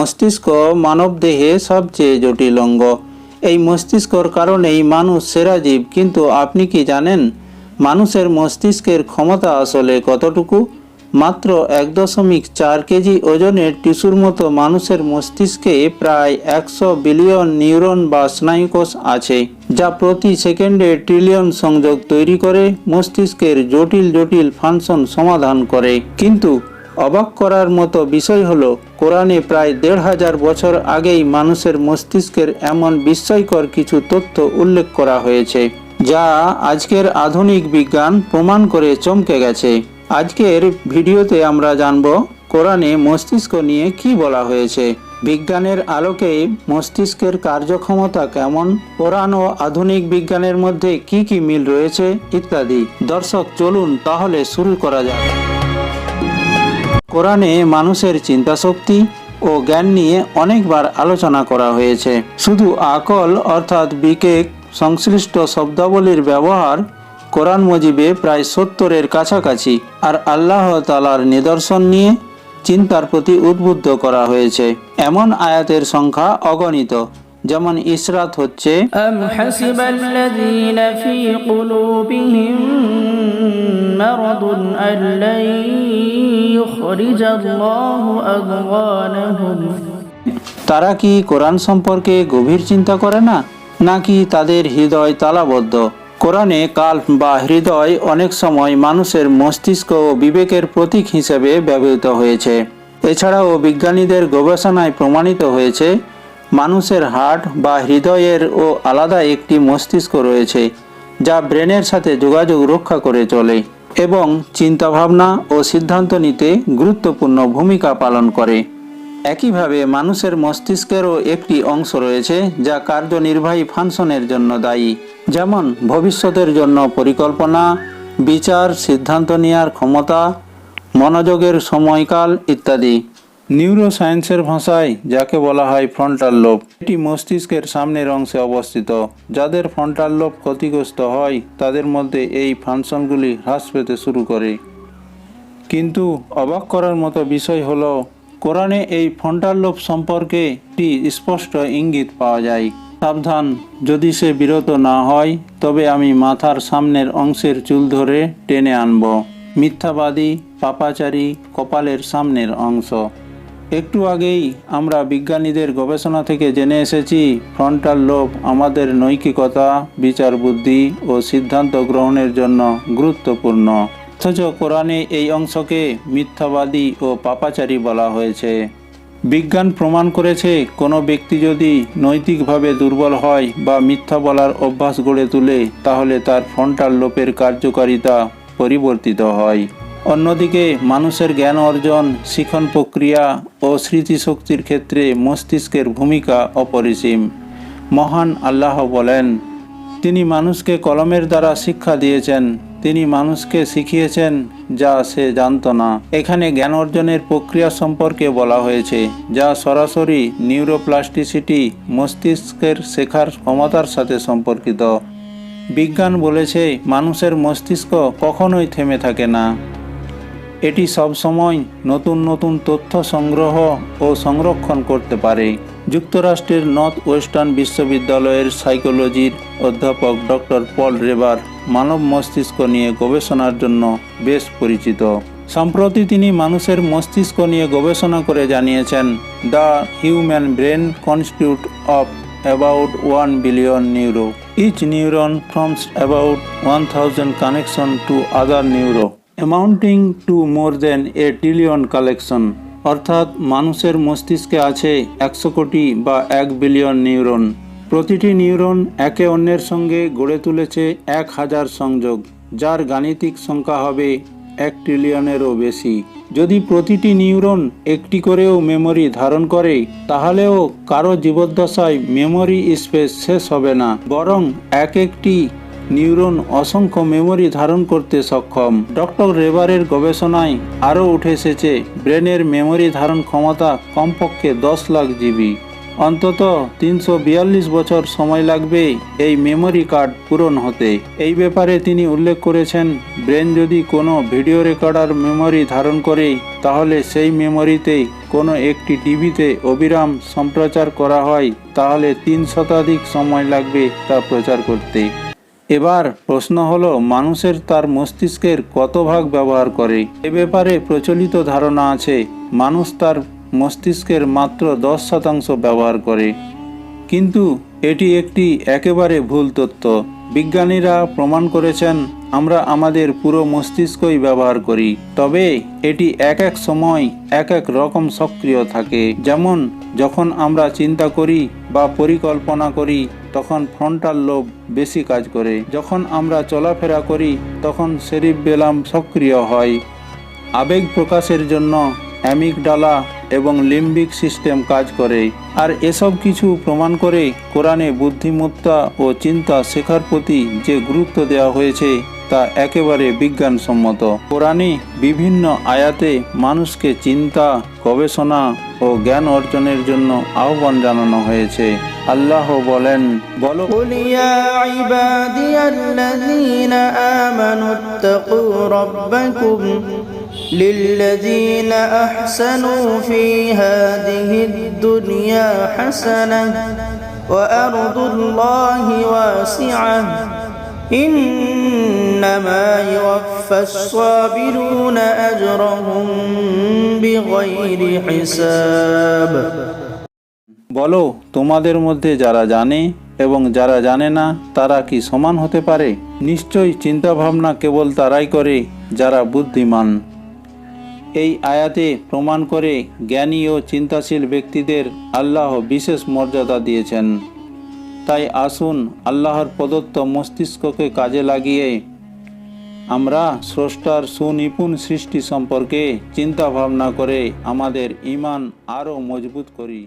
মস্তিষ্ক মানবদেহে সবচেয়ে জটিল অঙ্গ। এই মস্তিষ্কর কারণেই মানুষ সেরা জীব, কিন্তু আপনি কি জানেন মানুষের মস্তিষ্কের ক্ষমতা আসলে কতটুকু? মাত্র এক দশমিক চার কেজি ওজনের টিস্যুর মতো মানুষের মস্তিষ্কে প্রায় একশো বিলিয়ন নিউরন বা স্নায়ুকোষ আছে, যা প্রতি সেকেন্ডে ট্রিলিয়ন সংযোগ তৈরি করে মস্তিষ্কের জটিল জটিল ফাংশন সমাধান করে। কিন্তু অবাক করার মতো বিষয় হলো, কোরআনে প্রায় দেড় হাজার বছর আগেই মানুষের মস্তিষ্কের এমন বিস্ময়কর কিছু তথ্য উল্লেখ করা হয়েছে, যা আজকের আধুনিক বিজ্ঞান প্রমাণ করে চমকে গেছে। আজকের ভিডিওতে আমরা জানব, কোরআনে মস্তিষ্ক নিয়ে কি বলা হয়েছে, বিজ্ঞানের আলোকে মস্তিষ্কের কার্যক্ষমতা কেমন কোরআন ও আধুনিক বিজ্ঞানের মধ্যে কি কি মিল রয়েছে ইত্যাদি। দর্শক, চলুন তাহলে শুরু করা যাক। কোরআনে মানুষের চিন্তাশক্তি ও জ্ঞান নিয়ে অনেকবার আলোচনা করা হয়েছে। শুধু আকল অর্থাৎ বিকেক সংশ্লিষ্ট শব্দাবলীর ব্যবহার কোরআন মজিবে প্রায় সত্তরের কাছাকাছি আর আল্লাহ তালার নিদর্শন নিয়ে চিন্তার প্রতি উদ্বুদ্ধ করা হয়েছে। এমন আয়াতের সংখ্যা অগণিত। যেমন ইসরাত হচ্ছে তারা কি কোরআন সম্পর্কে গভীর চিন্তা করে না? নাকি তাদের হৃদয় তালাবদ্ধ? কোরআনে কাল্প বা হৃদয় অনেক সময় মানুষের মস্তিষ্ক ও বিবেকের প্রতীক হিসেবে ব্যবহৃত হয়েছে। এছাড়াও বিজ্ঞানীদের গবেষণায় প্রমাণিত হয়েছে মানুষের হার্ট বা হৃদয়ের ও আলাদা একটি মস্তিষ্ক রয়েছে, যা ব্রেনের সাথে যোগাযোগ রক্ষা করে চলে এবং চিন্তাভাবনা ও সিদ্ধান্ত নিতে গুরুত্বপূর্ণ ভূমিকা পালন করে। একইভাবে মানুষের মস্তিষ্কেরও একটি অংশ রয়েছে, যা কার্যনির্বাহী ফাংশনের জন্য দায়ী, যেমন ভবিষ্যতের জন্য পরিকল্পনা, বিচার, সিদ্ধান্ত নেওয়ার ক্ষমতা, মনোযোগের সময়কাল ইত্যাদি। নিউরো সায়েন্সের ভাষায় যাকে বলা হয় ফ্রন্টাল লোব এটি মস্তিষ্কের সামনের অংশে অবস্থিত। যাদের ফ্রন্টাল লোব ক্ষতিগ্রস্ত হয়, তাদের মধ্যে এই ফাংশনগুলি হ্রাস পেতে শুরু করে। কিন্তু অবাক করার মতো বিষয় হলো, কোরআনে এই ফ্রন্টাল লোব সম্পর্কে একটি স্পষ্ট ইঙ্গিত পাওয়া যায়। সাবধান, যদি সে বিরত না হয়, তবে আমি মাথার সামনের অংশের চুল ধরে টেনে আনব। মিথ্যাবাদী, পাপাচারী, কপালের সামনের অংশ। একটু আগেই আমরা বিজ্ঞানীদের গবেষণা থেকে জেনে এসেছি, ফ্রন্টাল লোব আমাদের নৈতিকতা বিচার বুদ্ধি ও সিদ্ধান্ত গ্রহণের জন্য গুরুত্বপূর্ণ। অথচ কোরআনে এই অংশকে মিথ্যাবাদী ও পাপাচারী বলা হয়েছে। বিজ্ঞান প্রমাণ করেছে, কোনো ব্যক্তি যদি নৈতিকভাবে দুর্বল হয় বা মিথ্যা বলার অভ্যাস গড়ে তোলে, তাহলে তার ফ্রন্টাল লোপের কার্যকারিতা পরিবর্তিত হয়। অন্যদিকে মানুষের জ্ঞান অর্জন, শিখন প্রক্রিয়া ও স্মৃতিশক্তির ক্ষেত্রে মস্তিষ্কের ভূমিকা অপরিসীম। মহান আল্লাহ বলেন, তিনি মানুষকে কলমের দ্বারা শিক্ষা দিয়েছেন। তিনি মানুষকে শিখিয়েছেন যা সে জানত না। এখানে জ্ঞান অর্জনের প্রক্রিয়া সম্পর্কে বলা হয়েছে, যা সরাসরি নিউরোপ্লাস্টিসিটি মস্তিষ্কের শেখার ক্ষমতার সাথে সম্পর্কিত। বিজ্ঞান বলেছে, মানুষের মস্তিষ্ক কখনোই থেমে থাকে না। এটি সবসময় নতুন নতুন তথ্য সংগ্রহ ও সংরক্ষণ করতে পারে। যুক্তরাষ্ট্রের নর্থ ওয়েস্টার্ন বিশ্ববিদ্যালয়ের সাইকোলজির অধ্যাপক ডক্টর পল রেবার মানব মস্তিষ্ক নিয়ে গবেষণার জন্য বেশ পরিচিত। সম্প্রতি তিনি মানুষের মস্তিষ্ক নিয়ে গবেষণা করে জানিয়েছেন, the human brain constitute of about one billion neuro. Each neuron forms about one thousand connection to other neuro. Amounting to more than a trillion collection অর্থাৎ মানুষের মস্তিষ্কে আছে একশো কোটি বা এক বিলিয়ন নিউরন প্রতিটি নিউরন একে অন্যের সঙ্গে গড়ে তুলেছে এক হাজার সংযোগ, যার গাণিতিক সংখ্যা হবে এক ট্রিলিয়নেরও বেশি। যদি প্রতিটি নিউরন একটি করেও মেমরি ধারণ করে, তাহলেও কারও জীবদ্দশায় মেমরি স্পেস শেষ হবে না, বরং এক একটি নিউরন অসংখ্য মেমোরি ধারণ করতে সক্ষম। ডক্টর রেবারের গবেষণায় আরও উঠে এসেছে ব্রেনের মেমোরি ধারণ ক্ষমতা কমপক্ষে দশ লাখ জিবি। অন্তত তিনশো বিয়াল্লিশ বছর সময় লাগবে এই মেমোরি কার্ড পূরণ হতে। এই ব্যাপারে তিনি উল্লেখ করেছেন, ব্রেন যদি কোনো ভিডিও রেকর্ডার মেমোরি ধারণ করে, তাহলে সেই মেমোরিতে কোনো একটি টিভিতে অবিরাম সম্প্রচার করা হয়, তাহলে তিন শতাধিক সময় লাগবে তা প্রচার করতে। এবার প্রশ্ন হলো, মানুষের তার মস্তিষ্কের কত ভাগ ব্যবহার করে? এ ব্যাপারে প্রচলিত ধারণা আছে, মানুষ তার মস্তিষ্কের মাত্র দশ শতাংশ ব্যবহার করে। কিন্তু এটি একটি একেবারে ভুল তথ্য। বিজ্ঞানীরা প্রমাণ করেছেন, আমরা আমাদের পুরো মস্তিষ্কই ব্যবহার করি, তবে এটি এক এক সময় এক এক রকম সক্রিয় থাকে। যেমন, যখন আমরা চিন্তা করি বা পরিকল্পনা করি, তখন ফ্রন্টাল লোব বেশি কাজ করে। যখন আমরা চলাফেরা করি, তখন সেরিবেলাম সক্রিয় হয়। আবেগ প্রকাশের জন্য অ্যামিকডালা এবং লিম্বিক সিস্টেম কাজ করে। আর এসব কিছু প্রমাণ করে কোরআনে বুদ্ধিমত্তা ও চিন্তা শেখার প্রতি যে গুরুত্ব দেওয়া হয়েছে, তা একেবারে বিজ্ঞানসম্মত। কোরআনে বিভিন্ন আয়াতে মানুষকে চিন্তা, গবেষণা ও জ্ঞান অর্জনের জন্য আহ্বান জানানো হয়েছে। আল্লাহ বলেন বলিয়া للذين أحسنوا في هذه الدنيا حسنة وأرض الله واسعة إنما يوفى الصابرون أجرهم بغير حساب বলো তোমাদের মধ্যে যারা জানে এবং যারা জানে না তারা কি সমান হতে পারে নিশ্চয়ই চিন্তাভাবনা কেবল তারাই করে যারা বুদ্ধিমান এই আয়াতে প্রমাণ করে জ্ঞানী ও চিন্তাশীল ব্যক্তিদের আল্লাহ বিশেষ মর্যাদা দিয়েছেন। তাই আসুন আল্লাহর প্রদত্ত মস্তিষ্ককে কাজে লাগিয়ে আমরা স্রষ্টার সুনিপুণ সৃষ্টি সম্পর্কে চিন্তা ভাবনা করে আমাদের ইমান আরও মজবুত করি।